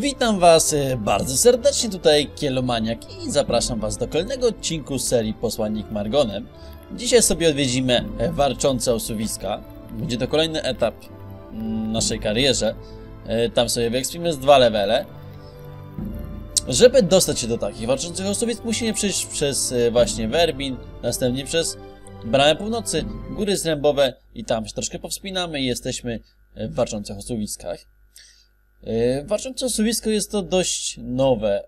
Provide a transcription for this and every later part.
Witam Was e, bardzo serdecznie, tutaj Kielomaniak i zapraszam Was do kolejnego odcinku serii Posłannik Margonem. Dzisiaj sobie odwiedzimy e, warczące osuwiska. Będzie to kolejny etap mm, naszej karierze. E, Tam sobie wyekspimy z dwa levele. Żeby dostać się do takich warczących osuwisk musimy przejść przez właśnie Werbin, następnie przez Bramę Północy, Góry Zrębowe i tam się troszkę powspinamy i jesteśmy w warczących osuwiskach. Yy, Warczące osuwisko jest to dość nowe,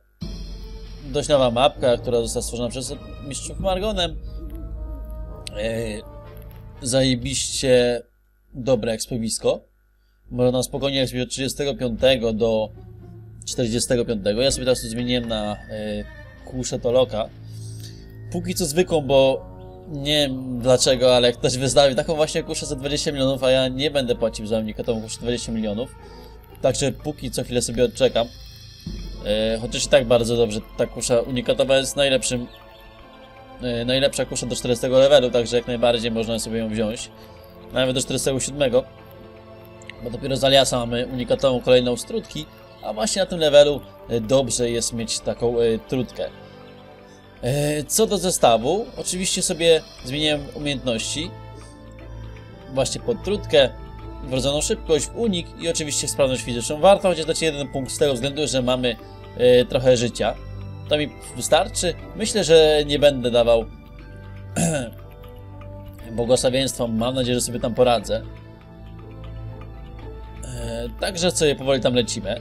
dość nowa mapka, która została stworzona przez mistrzów Margonem. Yy, Zajebiście dobre ekspowisko. Można spokojnie ekspić od 35 do 45. Ja sobie teraz to zmieniłem na yy, kuszę Toloka. Póki co zwykłą, bo nie wiem dlaczego, ale ktoś wystawił taką właśnie kuszę za 20 milionów, a ja nie będę płacił za unikatową kuszę 20 milionów. Także póki co chwilę sobie odczekam. E, chociaż i tak bardzo dobrze, ta kusza unikatowa jest najlepszym e, najlepsza kusza do 40 levelu, także jak najbardziej można sobie ją wziąć. Nawet do 47. Bo dopiero z aliasa mamy unikatową kolejną z a właśnie na tym levelu e, dobrze jest mieć taką e, trutkę. Co do zestawu, oczywiście sobie zmieniłem umiejętności. Właśnie pod trutkę, wrodzoną szybkość, unik i oczywiście sprawność fizyczną. Warto chociaż dać jeden punkt z tego względu, że mamy e, trochę życia. To mi wystarczy. Myślę, że nie będę dawał błogosławieństwom. Mam nadzieję, że sobie tam poradzę. E, także sobie powoli tam lecimy.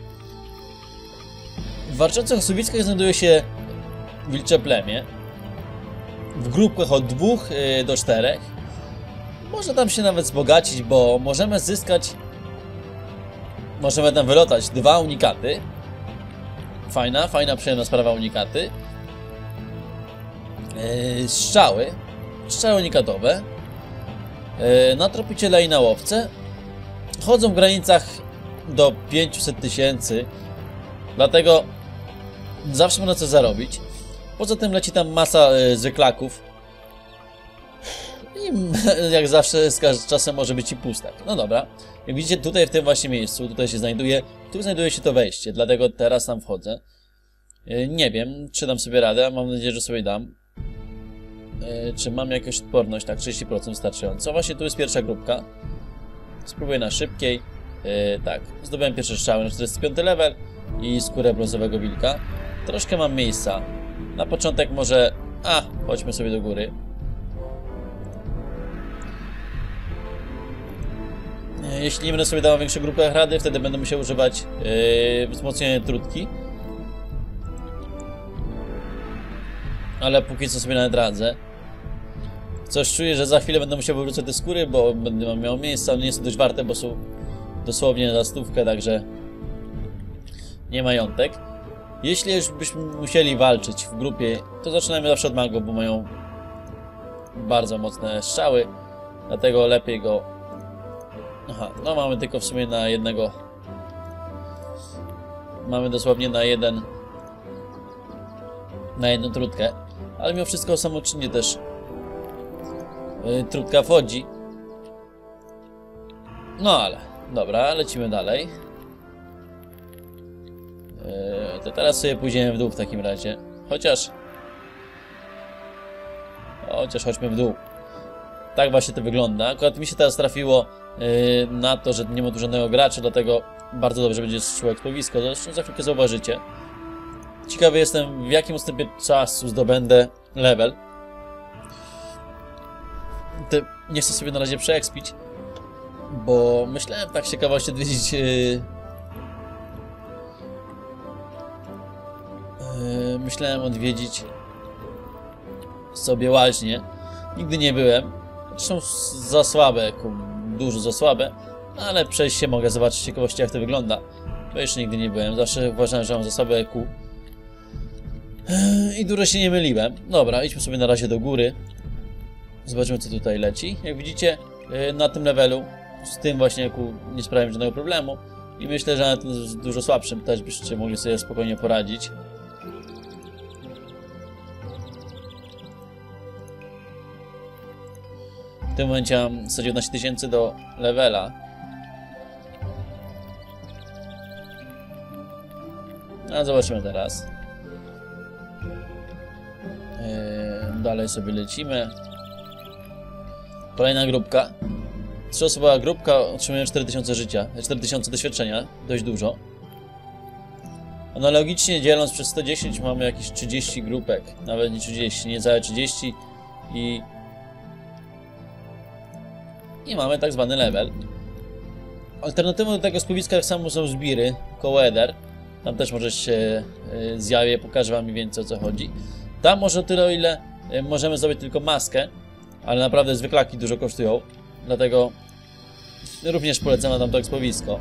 W warczących osuwiskach znajduje się wilcze plemię. W grupkach od dwóch e, do czterech. Można tam się nawet wzbogacić, bo możemy zyskać... Możemy tam wylotać dwa unikaty. Fajna, fajna, przyjemna sprawa unikaty. Yy, strzały. Strzały unikatowe. Yy, na tropiciele i na łowce. Chodzą w granicach do 500 tysięcy. Dlatego zawsze można coś zarobić. Poza tym leci tam masa yy, zwyklaków. I jak zawsze czasem może być i pustak. No dobra. Jak widzicie tutaj w tym właśnie miejscu, tutaj się znajduje, tu znajduje się to wejście, dlatego teraz tam wchodzę. Yy, Nie wiem, czy dam sobie radę, mam nadzieję, że sobie dam. Yy, Czy mam jakąś odporność? Tak, 30% wystarczająco. Właśnie tu jest pierwsza grupka. Spróbuję na szybkiej. Yy, Tak, zdobyłem pierwsze strzały na 45 level i skórę brązowego wilka. Troszkę mam miejsca. Na początek może... A, chodźmy sobie do góry. Jeśli nie będę sobie dawał większej grupy rady, wtedy będę musiał używać yy, wzmocnienia trutki. Ale póki co sobie nawet radzę. Coś czuję, że za chwilę będę musiał wywrócić te skóry, bo będę miał miejsce, one nie są dość warte, bo są dosłownie za stówkę, także nie majątek. Jeśli już byśmy musieli walczyć w grupie, to zaczynamy zawsze od mago, bo mają bardzo mocne strzały, dlatego lepiej go Aha, no mamy tylko w sumie na jednego. Mamy dosłownie na jeden. Na jedną trutkę. Ale mimo wszystko samoczynnie też. Yy, trutka wchodzi. No ale. Dobra, lecimy dalej. Yy, to teraz sobie pójdziemy w dół w takim razie. Chociaż. Chociaż chodźmy w dół. Tak właśnie to wygląda. Akurat mi się teraz trafiło na to, że nie ma żadnego gracza, dlatego bardzo dobrze będzie szło ekspowisko. Zresztą za chwilkę zauważycie. Ciekawy jestem, w jakim odstępie czasu zdobędę level. Te, nie chcę sobie na razie przeekspić, bo myślałem tak ciekawości odwiedzić... Yy, yy, myślałem odwiedzić sobie łaźnię. Nigdy nie byłem. Zresztą za słabe, ku- dużo za słabe, ale przejść się mogę zobaczyć ciekawości jak to wygląda. Bo jeszcze nigdy nie byłem, zawsze uważałem, że mam za słabe EQ. I dużo się nie myliłem. Dobra, idźmy sobie na razie do góry. Zobaczymy co tutaj leci. Jak widzicie, yy, na tym levelu z tym właśnie EQ nie sprawiam żadnego problemu. I myślę, że nawet z dużo słabszym też byście mogli sobie spokojnie poradzić. W tym momencie mam 119 tysięcy do levela. A zobaczymy teraz. Yy, dalej sobie lecimy. Kolejna grupka. Trzyosobowa grupka otrzymuje 4000 życia, 4000 doświadczenia, dość dużo. Analogicznie dzieląc przez 110 mamy jakieś 30 grupek, nawet nie 30, niecałe 30 i i mamy tak zwany level. Alternatywą do tego spływiska tak samo są zbiry koło Eder. Tam też może się y, zjawię, pokażę wam więcej o co chodzi. Tam może tyle, o ile y, możemy zrobić tylko maskę, ale naprawdę zwyklaki dużo kosztują, dlatego również polecam na tamto ekspowisko.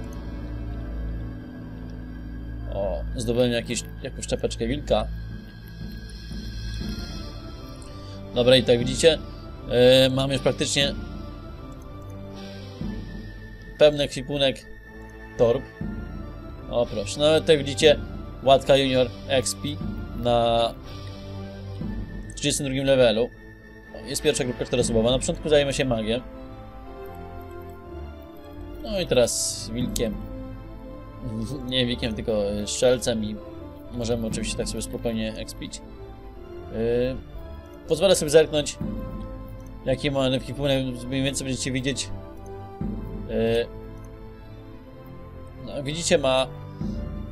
O, zdobyłem jakieś, jakąś czapeczkę wilka. Dobra, i tak widzicie, yy, mam już praktycznie pełny ekwipunek torb. O proszę, no tak widzicie, Łatka Junior XP na 32 levelu. Jest pierwsza grupka czteroosobowa. Na początku zajmę się magiem. No i teraz wilkiem. Nie wilkiem, tylko strzelcem i możemy oczywiście tak sobie spokojnie expić. Yy, pozwolę sobie zerknąć jaki ma ekwipunek, mniej więcej będziecie widzieć. Yy, no, widzicie, ma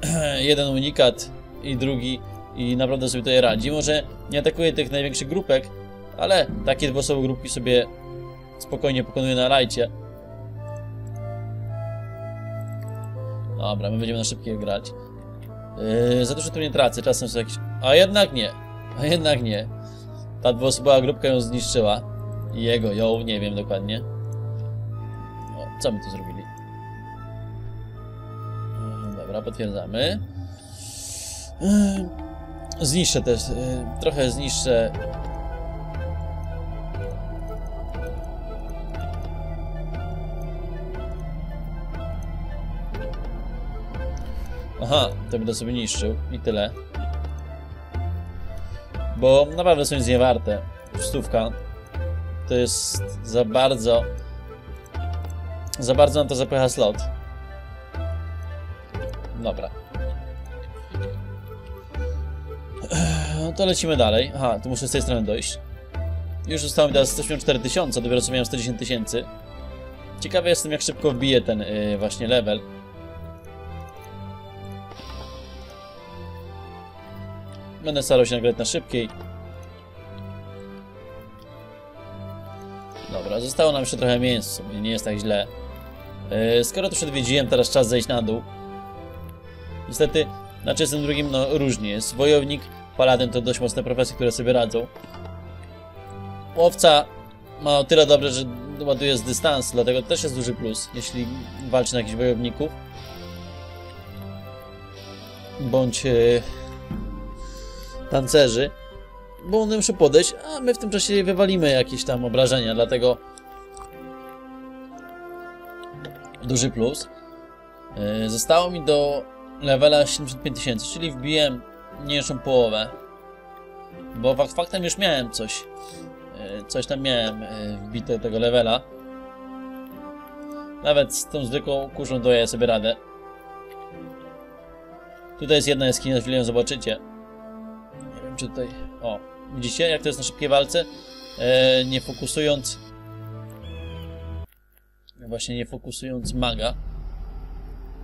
jeden unikat i drugi i naprawdę sobie tutaj radzi. Może nie atakuje tych największych grupek, ale takie dwuosobowe grupki sobie spokojnie pokonuje na rajcie. Dobra, my będziemy na szybkie grać. Yy, za dużo tu nie tracę, czasem są jakieś... A jednak nie, a jednak nie. Ta dwuosobowa grupka ją zniszczyła. Jego, ją, nie wiem dokładnie. Co my tu zrobili? Yy, dobra, potwierdzamy. Yy, zniszczę też, yy, trochę zniszczę Aha, to będę sobie niszczył i tyle. Bo naprawdę są nic nie warte. Stówka. To jest za bardzo... Za bardzo nam to zapycha slot. Dobra. No to lecimy dalej. Aha, tu muszę z tej strony dojść. Już zostało mi teraz 104 tysiące, dopiero co miałem 110 tysięcy. Ciekawy jestem, jak szybko wbiję ten yy, właśnie level. Będę starał się nagrać na szybkiej. Dobra, zostało nam jeszcze trochę miejsca, nie jest tak źle. Yy, skoro to odwiedziłem, teraz czas zejść na dół. Niestety, na czystym drugim no różnie jest. Wojownik, paladyn to dość mocne profesje, które sobie radzą. Łowca ma o tyle dobre, że ładuje z dystansu, dlatego to też jest duży plus, jeśli walczy na jakichś wojowników. Bądź... Yy tancerzy, bo one muszą podejść, a my w tym czasie wywalimy jakieś tam obrażenia, dlatego duży plus. Yy, zostało mi do levela 75 tysięcy, czyli wbiłem mniejszą połowę, bo fakt faktem już miałem coś, yy, coś tam miałem yy, wbite tego levela. Nawet z tą zwykłą kurzą doję sobie radę. Tutaj jest jedna jaskinia, za chwilę zobaczycie czy tutaj... O, widzicie jak to jest na szybkiej walce? E, nie fokusując... Właśnie nie fokusując maga.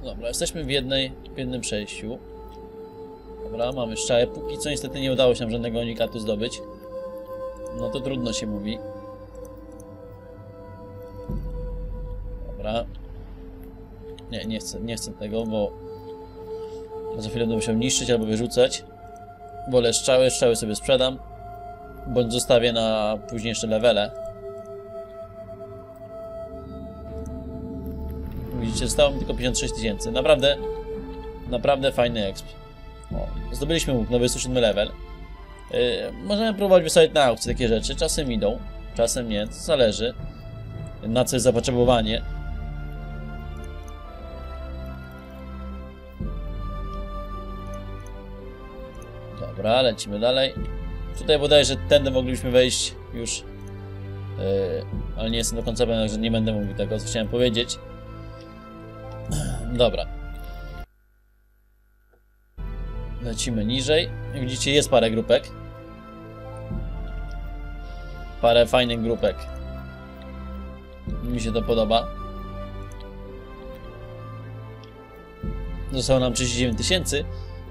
Dobra, jesteśmy w jednej, w jednym przejściu. Dobra, mamy szczałę. Póki co niestety nie udało się nam żadnego unikatu zdobyć. No to trudno się mówi. Dobra. Nie, nie chcę, nie chcę tego, bo za chwilę będę musiał niszczyć albo wyrzucać. Wolę strzały, strzały sobie sprzedam. Bądź zostawię na późniejsze levele. Zostało mi tylko 56 tysięcy. Naprawdę, naprawdę fajny exp. O, zdobyliśmy na 27 level. Yy, możemy próbować wystawiać na aukcję takie rzeczy. Czasem idą, czasem nie, to zależy. Na co jest zapotrzebowanie. Dobra, lecimy dalej. Tutaj bodajże tędy moglibyśmy wejść już. Yy, ale nie jestem do końca pewien, że nie będę mówił tego, co chciałem powiedzieć. Dobra. Lecimy niżej. Widzicie, jest parę grupek. Parę fajnych grupek. Mi się to podoba. Zostało nam 39 tysięcy.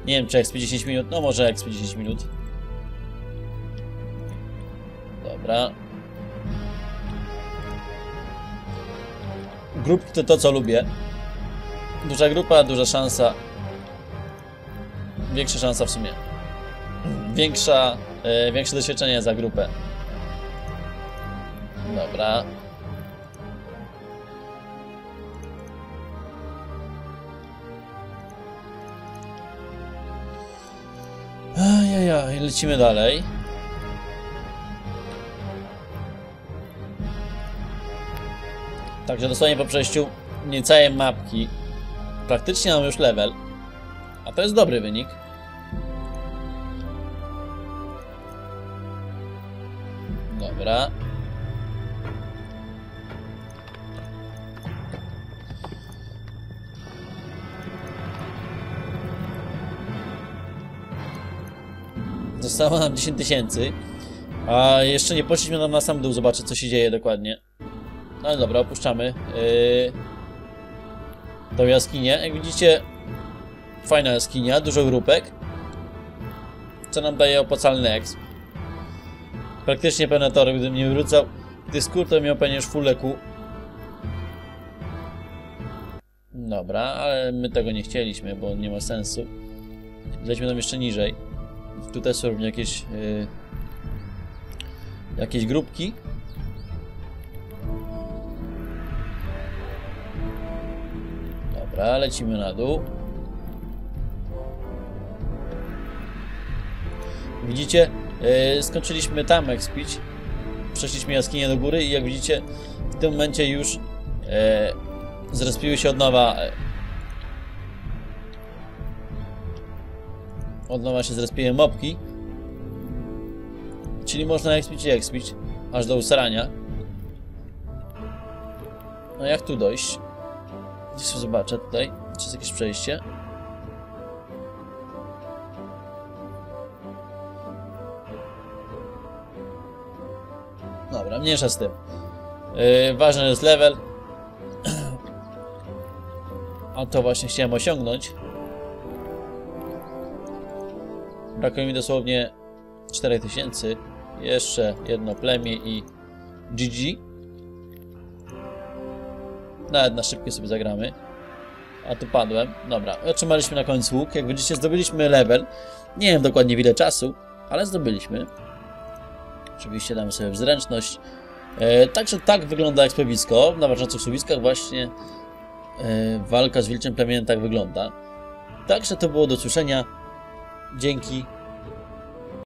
Nie wiem, czy XP 10 minut. No może XP 10 minut. Dobra. Grupki to to, co lubię. Duża grupa, duża szansa. Większa szansa w sumie. Większa, e, większe doświadczenie za grupę. Dobra. Ajajaj, lecimy dalej. Także dosłownie po przejściu niecałej mapki praktycznie mam już level. A to jest dobry wynik. Dobra. Zostało nam 10 tysięcy. A jeszcze nie poszliśmy nam na sam dół zobaczyć co się dzieje dokładnie. No ale dobra, opuszczamy yy, tą jaskinię. Jak widzicie, fajna jaskinia, dużo grupek. Co nam daje opłacalny exp. Praktycznie pełne tory, gdybym nie wrócał. Gdy to miał pewnie już full leku. Dobra, ale my tego nie chcieliśmy, bo nie ma sensu. Lećmy tam jeszcze niżej. Tutaj są również jakieś... Yy, jakieś grupki. Dobra, lecimy na dół. Widzicie, yy, skończyliśmy tam expić. Przeszliśmy jaskinię do góry i jak widzicie, w tym momencie już yy, zrespiły się od nowa. Yy, od nowa się zrespiły mopki. Czyli można expić i expić, aż do usrania. No jak tu dojść? Jeszcze zobaczę tutaj, czy jest jakieś przejście. Dobra, mniejsza z tym. Yy, ważny jest level. A to właśnie chciałem osiągnąć. Brakuje mi dosłownie 4000. Jeszcze jedno plemię i GG. Nawet na szybkie sobie zagramy. A tu padłem. Dobra, otrzymaliśmy na końcu łuk. Jak widzicie, zdobyliśmy level. Nie wiem dokładnie ile czasu, ale zdobyliśmy. Oczywiście damy sobie w zręczność. E, także tak wygląda ekspedisko. Na walczących słupiskach właśnie e, walka z wilczym plemieniem tak wygląda. Także to było do słyszenia. Dzięki.